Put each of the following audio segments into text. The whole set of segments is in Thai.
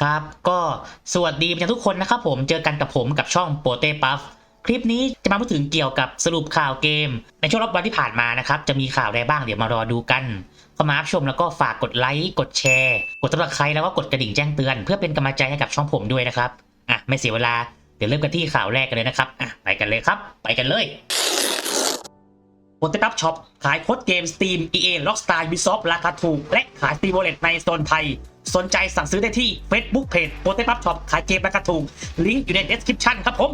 ครับ ก็สวัสดีทุกคนนะครับผมเจอกันกับผมกับช่องโปเต้ปัฟคลิปนี้จะมาพูดถึงเกี่ยวกับสรุปข่าวเกม ในช่วงรอบวันที่ผ่านมานะครับ จะมีข่าวอะไรบ้างเดี๋ยวมารอดูกันเข้ามารับชมแล้วก็ฝากกดไลค์กดแชร์ กดติดตามใครแล้วก็กดกระดิ่งแจ้งเตือน เพื่อเป็นกำลังใจให้กับช่องผมด้วยนะครับอะไม่เสียเวลาเดี๋ยวเริ่มกันที่ข่าวแรกกันเลยนะครับอะไปกันเลยครับ ไปกันเลย โปรเตปับช็อป ขายโค้ดเกม Steam EA Rockstar Ubisoft ราคาถูก และขาย Steam Wallet ในโซนไทย สนใจสั่งซื้อได้ที่ Facebook Page โปรเตปับช็อป ขายเกมราคาถูก ลิงก์อยู่ใน description ครับผม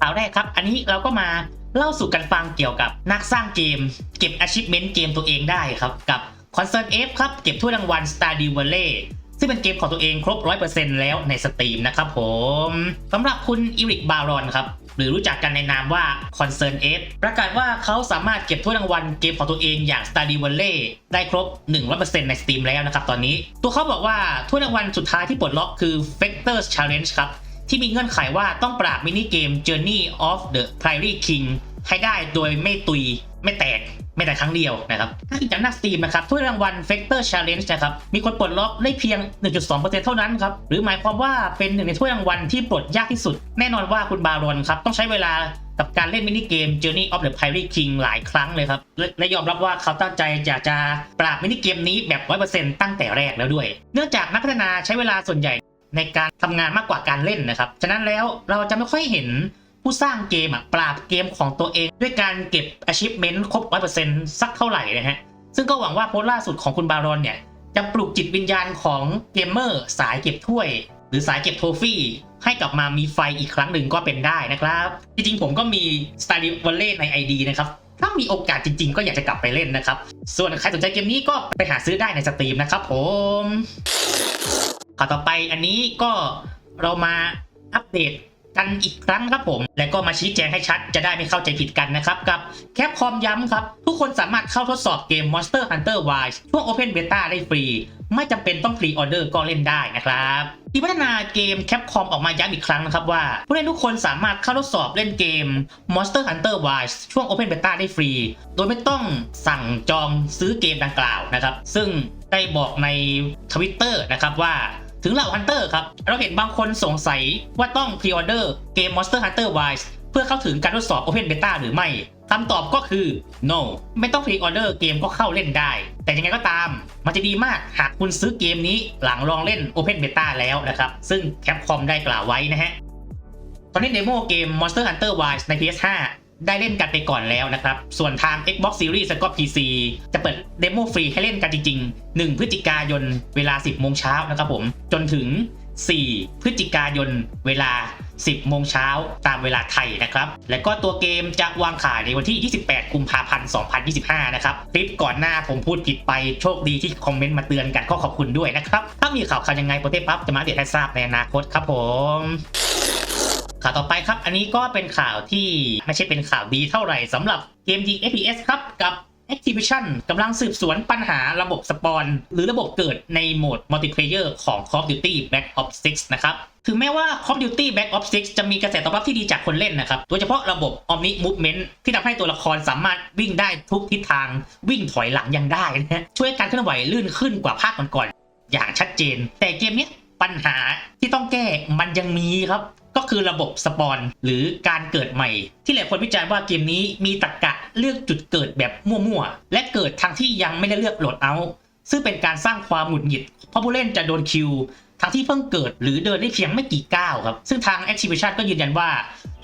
ข่าวแรกครับ อันนี้เราก็มาเล่าสู่กันฟังเกี่ยวกับนักสร้างเกม เก็บ achievement เกมตัวเองได้ครับ กับ Concern F ครับเก็บถ้วยรางวัล Stardew Valley ซึ่งเป็นเกมของตัวเองครบ 100%แล้วในสตรีมนะครับผมสำหรับคุณอีริกบารอนครับ หรือรู้จักกันในนามว่า Concern F ประกาศว่าเขาสามารถเก็บถ้วยรางวัลเกมของตัวเองอย่าง Stardew Valley ได้ครบ 100%ใน Steam แล้วนะครับตอนนี้ ตัวเขาบอกว่าถ้วยรางวัลสุดท้ายที่ปลดล็อกคือ Factors Challenge ครับที่มีเงื่อนไขว่าต้องปราบมินิเกม Journey of the Prairie King ให้ได้โดยไม่ตุยไม่แตกไม่แต่ครั้งเดียวนะครับถ้าอีกจากหน้าสตรีมนะครับถ้วยรางวัล Factor Challenge นะครับ มีคนปลดล็อกได้เพียง 1.2%เท่านั้นครับ หรือหมายความว่าเป็นหนึ่งในถ้วยรางวัลที่ปลดยากที่สุด แน่นอนว่าคุณบารอนครับ ต้องใช้เวลากับการเล่นมินิเกม Journey of the Pirate King หลายครั้งเลยครับ และและยอมรับว่าเขาตั้งใจอยากจะปราบมินิเกมนี้แบบ 100%ตั้งแต่แรกแล้วด้วย เนื่องจากนักพัฒนาใช้เวลาส่วนใหญ่ในการทำงานมากกว่าการเล่นนะครับ ฉะนั้นแล้วเราจะไม่ค่อยเห็น ผู้สร้างเกมอะปราบเกมของตัวเองด้วยการเก็บ achievement ครบ 100%สักเท่าไหร่นะฮะ ซึ่งก็หวังว่าโพสต์ล่าสุดของคุณบารอนเนี่ย จะปลุกจิตวิญญาณของเกมเมอร์สายเก็บถ้วย หรือสายเก็บโทฟี่ ให้กลับมามีไฟอีกครั้งหนึ่งก็เป็นได้นะครับ จริงๆผมก็มี Stardew Valley ใน ID นะครับ ถ้ามีโอกาสจริงๆ ก็อยากจะกลับไปเล่นนะครับ ส่วนใครสนใจเกมนี้ก็ไปหาซื้อได้ในสตรีมนะครับผมข่าวต่อไปอันนี้ก็เรามาอัปเดต กันอีกครั้งครับผม แล้วก็มาชี้แจงให้ชัดจะได้ไม่เข้าใจผิดกันนะครับกับแคปคอมย้ำครับ ทุกคนสามารถเข้าทดสอบเกม Monster Hunter Wilds ช่วง Open Beta ได้ฟรี ไม่จำเป็นต้องพรีออเดอร์ก็เล่นได้นะครับทีมพัฒนาเกมแคปคอมออกมาย้ำอีกครั้งนะครับว่า ผู้เล่นทุกคนสามารถเข้าทดสอบเล่นเกม Monster Hunter Wilds ช่วง Open Beta ได้ฟรี โดยไม่ต้องสั่งจองซื้อเกมดังกล่าวนะครับ ซึ่งได้บอกใน Twitter นะครับว่า ถึงเหล่าฮันเตอร์ครับ เราเห็นบางคนสงสัยว่าต้องพรีออเดอร์เกม Monster Hunter Wilds เพื่อเข้าถึงการทดสอบ Open Beta หรือไม่คำตอบก็คือ no ไม่ต้องพรีออเดอร์เกมก็เข้าเล่นได้ แต่ยังไงก็ตาม มันจะดีมากหากคุณซื้อเกมนี้หลังลองเล่น Open Beta แล้วนะครับ ซึ่ง Capcom ได้กล่าวไว้นะฮะ ตอนนี้เดโมเกม Monster Hunter Wilds ใน PS5 ได้เล่นกันไปก่อนแล้วนะครับ ส่วนทาง Xbox Series และก็ PC จะเปิดเดโมฟรีให้เล่นกันจริง ๆ 1 พฤศจิกายนเวลา 10 โมงเช้านะครับผม จนถึง 4 พฤศจิกายนเวลา 10 โมงเช้าตามเวลาไทยนะครับ และก็ตัวเกมจะวางขายในวันที่ 28 กุมภาพันธ์ 2025 นะครับ คลิปก่อนหน้าผมพูดผิดไปโชคดีที่คอมเมนต์มาเตือนกันก็ขอบคุณด้วยนะครับ ถ้ามีข่าวข่าวยังไงโปรเทปั๊บจะมาเดตให้ทราบในอนาคตครับผม ข่าวต่อไปครับ อันนี้ก็เป็นข่าวที่ไม่ใช่เป็นข่าวดีเท่าไหร่สำหรับเกมยิง FPS ครับกับ Activision กำลังสืบสวนปัญหาระบบสปอน หรือระบบเกิดในโหมดมัลติเพลเยอร์ของ Call of Duty Black Ops 6 นะครับ ถึงแม้ว่า Call of Duty Black Ops 6 จะมีกระแสตอบรับที่ดีจากคนเล่นนะครับ โดยเฉพาะระบบ Omni Movement ที่ทำให้ตัวละครสามารถวิ่งได้ทุกทิศทาง วิ่งถอยหลังยังได้นะช่วยการเคลื่อนไหวลื่นขึ้นกว่าภาคก่อนๆอย่างชัดเจน แต่เกมนี้ปัญหาที่ต้องแก้มันยังมีครับ ก็คือระบบสปอนหรือการเกิดใหม่ ที่หลายคนวิจารณ์ว่าเกมนี้มีตรกกะเลือกจุดเกิดแบบมั่วๆ และเกิดทางที่ยังไม่ได้เลือกโหลดเอา ซึ่งเป็นการสร้างความหงุดหงิด เพราะผู้เล่นจะโดนคิว ทั้งที่เพิ่งเกิดหรือเดินได้เพียงไม่กี่ก้าวครับ ซึ่งทาง Activision ก็ยืนยันว่า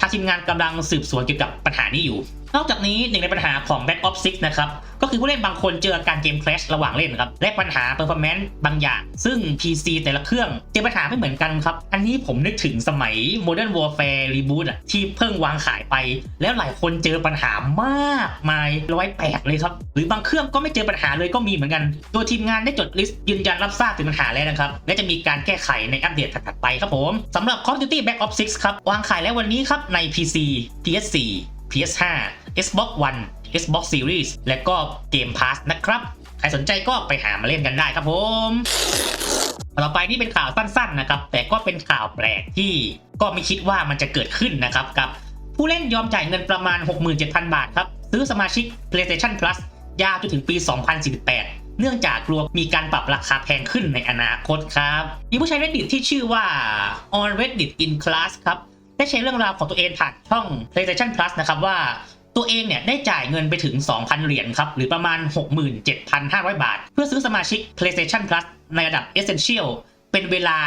ทางทีมงานกำลังสืบสวนเกี่ยวกับปัญหานี้อยู่ นอกจากนี้หนึ่งในปัญหาของ Black Ops 6 นะครับ ก็คือผู้เล่นบางคนเจออาการเกม crash ระหว่างเล่นครับ และปัญหา performance บางอย่าง ซึ่ง PC แต่ละเครื่อง เจอปัญหาไม่เหมือนกันครับ อันนี้ผมนึกถึงสมัย Modern Warfare Reboot อะที่เพิ่งวางขายไป แล้วหลายคนเจอปัญหามากมายร้อยแปลกเลยครับ หรือบางเครื่องก็ไม่เจอปัญหาเลยก็มีเหมือนกัน โดยทีมงานได้จดลิสต์ยืนยันรับทราบถึงปัญหาแล้วนะครับ และจะมีการแก้ไขในอัปเดตถัดไปครับผมสำหรับ Call of Duty Black Ops 6 ครับวางขายแล้ววันนี้ครับใน PC PS4 PS5 Xbox One Xbox Series และก็ Game Pass นะครับ ใครสนใจก็ไปหามาเล่นกันได้ครับผมต่อไปนี่เป็นข่าวสั้นๆนะครับ แต่ก็เป็นข่าวแปลกที่ก็ไม่คิดว่ามันจะเกิดขึ้นนะครับกับผู้เล่นยอมจ่ายเงินประมาณ 67,000 บาทครับ ซื้อสมาชิก PlayStation Plus ยาวจนถึงปี 2048 เนื่องจากกลัวมีการปรับราคาแพงขึ้นในอนาคตครับ มีผู้ใช้ Reddit ที่ชื่อว่า on Reddit in class ครับ ได้แชร์เรื่องราวของตัวเองผ่านช่อง PlayStation Plus นะครับว่าตัวเองเนี่ยได้จ่ายเงินไปถึง 2,000 เหรียญครับ หรือประมาณ 67,500 บาท เพื่อซื้อสมาชิก PlayStation Plus ในระดับ Essential เป็นเวลา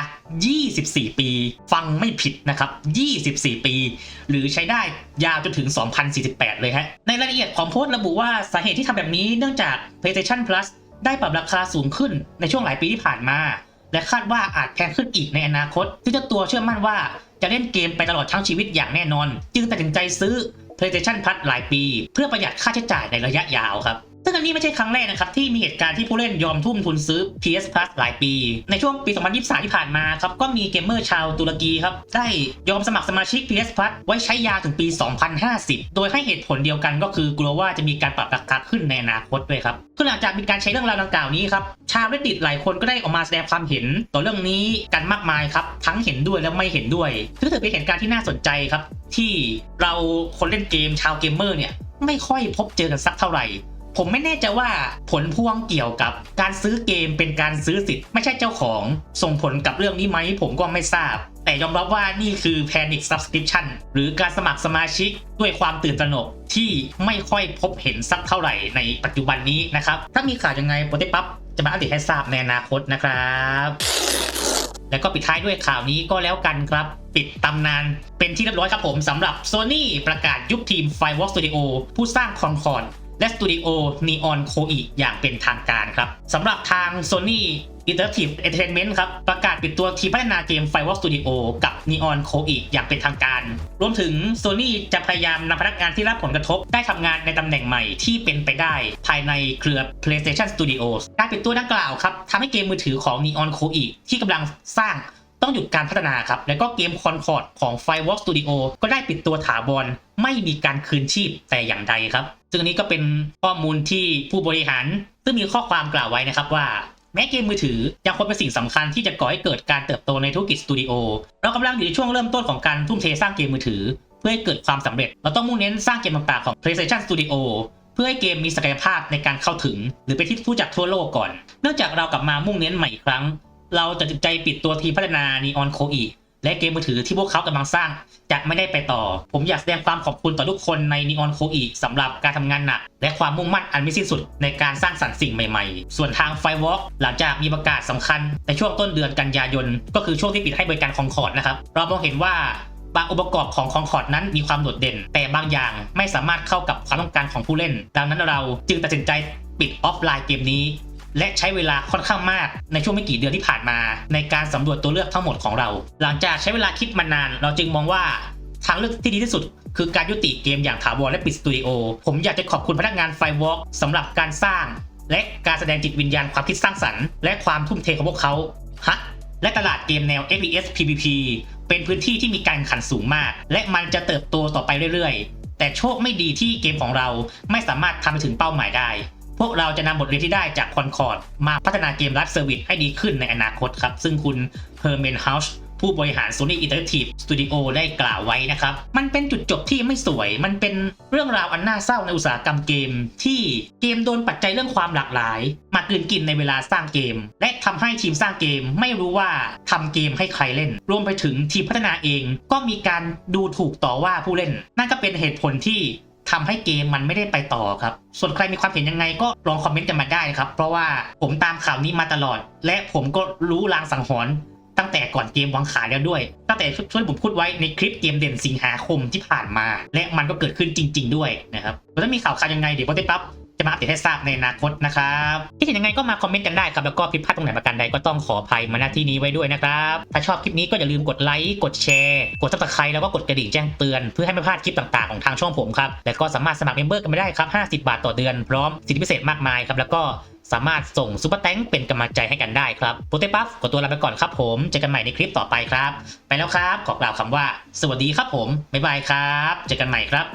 24 ปี ฟังไม่ผิดนะครับ 24 ปี หรือใช้ได้ยาวจนถึง 2048 เลยฮะ ในรายละเอียดของโพสต์ระบุว่าสาเหตุที่ทำแบบนี้เนื่องจาก PlayStation Plus ได้ปรับราคาสูงขึ้นในช่วงหลายปีที่ผ่านมา และคาดว่าอาจแพงขึ้นอีกในอนาคตซึ่งเจ้าตัวเชื่อมั่นว่า จะเล่นเกมไปตลอดทั้งชีวิตอย่างแน่นอน จึงตัดสินใจซื้อ PlayStation Plus หลายปี เพื่อประหยัดค่าใช้จ่ายในระยะยาวครับ ซึ่งอันนี้ไม่ใช่ครั้งแรกนะครับที่มีเหตุการณ์ที่ผู้เล่นยอมทุ่มทุนซื้อ PS Plus หลายปี ในช่วงปี 2023 ที่ผ่านมาครับก็มีเกมเมอร์ชาวตุรกีครับได้ยอมสมัครสมาชิก PS Plus ไว้ใช้ยาถึงปี 2050 โดยให้เหตุผลเดียวกันก็คือกลัวว่าจะมีการปรับราคาขึ้นในอนาคตด้วยครับคือหลังจากมีการใช้เรื่องราวดังกล่าวนี้ครับชาว Reddit หลายคนก็ได้ออกมาแสดงความเห็น ต่อเรื่องนี้กันมากมายครับทั้งเห็นด้วยและไม่เห็นด้วยซึ่งถือเป็นเหตุการณ์ที่น่าสนใจครับที่เราคนเล่นเกมชาวเกมเมอร์เนี่ยไม่ค่อยพบเจอกันสักเท่าไหร่ ผมไม่แน่ใจว่าผลพวงเกี่ยวกับการซื้อเกมเป็นการซื้อสิทธิ์ไม่ใช่เจ้าของ ส่งผลกับเรื่องนี้ไหมผมก็ไม่ทราบ แต่ยอมรับว่านี่คือ Panic Subscription หรือการสมัครสมาชิกด้วยความตื่นตระหนกที่ไม่ค่อยพบเห็นสักเท่าไหร่ในปัจจุบันนี้นะครับ ถ้ามีข่าวยังไงโปรเตปั๊บจะมาอัปเดตให้ทราบในอนาคตนะครับแล้วก็ปิดท้ายด้วยข่าวนี้ก็แล้วกันครับ ปิดตำนาน เป็นที่เรียบร้อยครับผมสำหรับ Sony ประกาศยุบทีม Firewalk Studio ผู้สร้าง Concord และสตูดิโอ Neon k o i อย่างเป็นทางการครับสำหรับทาง Sony Interactive Entertainment ครับ ประกาศปิดตัวทีมพัฒนาเกม Firewalk Studio กับ Neon k o i อย่างเป็นทางการ รวมถึง Sony จะพยายามนำพนักงานที่รับผลกระทบ ได้ทำงานในตำแหน่งใหม่ที่เป็นไปได้ ภายในเครือ PlayStation Studios การปิดตัวดังกล่าวครับทำให้เกมมือถือของ Neon k o i ที่กำลังสร้าง ต้องหยุดการพัฒนาครับ แล้วก็เกม Concord ของ Firewalk Studio ก็ได้ปิดตัวถาวรไม่มีการคืนชีพแต่อย่างใดครับ ซึ่งนี้ก็เป็นข้อมูลที่ผู้บริหาร ซึ่งมีข้อความกล่าวไว้นะครับว่า แม้เกมมือถือยังคงเป็นสิ่งสำคัญที่จะก่อให้เกิดการเติบโตในธุรกิจสตูดิโอเรากำลังอยู่ในช่วงเริ่มต้นของการทุ่มเทสร้างเกมมือถือ เพื่อให้เกิดความสำเร็จ เราต้องมุ่งเน้นสร้างเกมต่างๆของ PlayStation Studio เพื่อให้เกมมีศักยภาพในการเข้าถึง หรือเป็นที่รู้จักทั่วโลกก่อน เนื่องจากเรากลับมามุ่งเน้นใหม่อีกครั้ง เราจะตัดสินใจปิดตัวทีพัฒนา Neon k o i และเกมมือถือที่พวกเขากำลังสร้างจะไม่ได้ไปต่อ ผมอยากแสดงความขอบคุณต่อทุกคนใน Neon k o i สำหรับการทำงานหนัก และความมุ่งมั่นอันไม่สิ้นสุดในการสร้างสรรค์สิ่งใหม่ๆ ส่วนทาง Firewalk หลังจากมีประกาศสำคัญในช่วงต้นเดือนกันยายน ก็คือช่วงที่ปิดให้บริการคองคอร์ดนะครับ เรามองเห็นว่าบางองค์ประกอบของคองคอร์ดนั้นมีความโดดเด่น แต่บางอย่างไม่สามารถเข้ากับความต้องการของผู้เล่น ดังนั้นเราจึงตัดสินใจปิดออฟไลน์เกมนี้ และใช้เวลาค่อนข้างมากในช่วงไม่กี่เดือนที่ผ่านมา ในการสำรวจตัวเลือกทั้งหมดของเรา หลังจากใช้เวลาคิดมานาน เราจึงมองว่าทางเลือกที่ดีที่สุด คือการยุติเกมอย่างถาวรและปิดสตูดิโอ ผมอยากจะขอบคุณพนักงานไฟวอล์กสำหรับการสร้าง และการแสดงจิตวิญญาณความคิดสร้างสรรค์ และความทุ่มเทของพวกเขาฮะและตลาดเกมแนว FPS PVP เป็นพื้นที่ที่มีการขันสูงมาก และมันจะเติบโตต่อไปเรื่อยๆ แต่โชคไม่ดีที่เกมของเราไม่สามารถทำไปถึงเป้าหมายได้ พวกเราจะนำบทเรียนที่ได้จากคอนคอร์ดมาพัฒนาเกมรัดเซอร์วิสให้ดีขึ้นในอนาคตครับ ซึ่งคุณเ e อร์เมนเฮาส์ผู้บริหาร Sony Interactive Studio ได้กล่าวไว้นะครับ มันเป็นจุดจบที่ไม่สวย มันเป็นเรื่องราวอันน่าเศร้าในอุตสาหกรรมเกม ที่เกมโดนปัจจัยเรื่องความหลากหลาย มากลืนกินในเวลาสร้างเกม และทำให้ทีมสร้างเกมไม่รู้ว่าทำเกมให้ใครเล่น รวมไปถึงทีมพัฒนาเองก็มีการดูถูกต่อว่าผู้เล่น นั่นก็เป็นเหตุผลที่ ทำให้เกมมันไม่ได้ไปต่อครับ ส่วนใครมีความเห็นยังไงก็ลองคอมเมนต์กันมาได้ครับ เพราะว่าผมตามข่าวนี้มาตลอด และผมก็รู้ลางสังหรณ์ตั้งแต่ก่อนเกมวางขายแล้วด้วย ตั้งแต่ช่วยผมพูดไว้ในคลิปเกมเด่นสิงหาคมที่ผ่านมา และมันก็เกิดขึ้นจริง ๆ ด้วยนะครับแล้วถ้ามีข่าวข่าวยังไงเดี๋ยวโปรเตปั๊บ จะมาอัปเดตให้ทราบในอนาคตนะครับที่เห็นยังไงก็มาคอมเมนต์กันได้ครับแล้วก็ผิดพลาดตรงไหนประการใดก็ต้องขออภัยมาณที่นี้ไว้ด้วยนะครับถ้าชอบคลิปนี้ก็อย่าลืมกดไลค์กดแชร์กดซับสไครต์แล้วก็กดกระดิ่งแจ้งเตือนเพื่อให้ไม่พลาดคลิปต่างๆของทางช่องผมครับและก็สามารถสมัครเมมเบอร์กันไม่ได้ครับ50 บาทต่อเดือนพร้อมสิทธิพิเศษมากมายครับแล้วก็สามารถส่งซุปเปอร์แตงเป็นกำลังใจให้กันได้ครับโปเตปั๊บขอตัวลาไปก่อนครับผม เจอกันใหม่ในคลิปต่อไปครับ ไปแล้วครับ ขอกล่าวคำว่า สวัสดีครับผม บ๊ายบายครับ เจอกันใหม่ครับ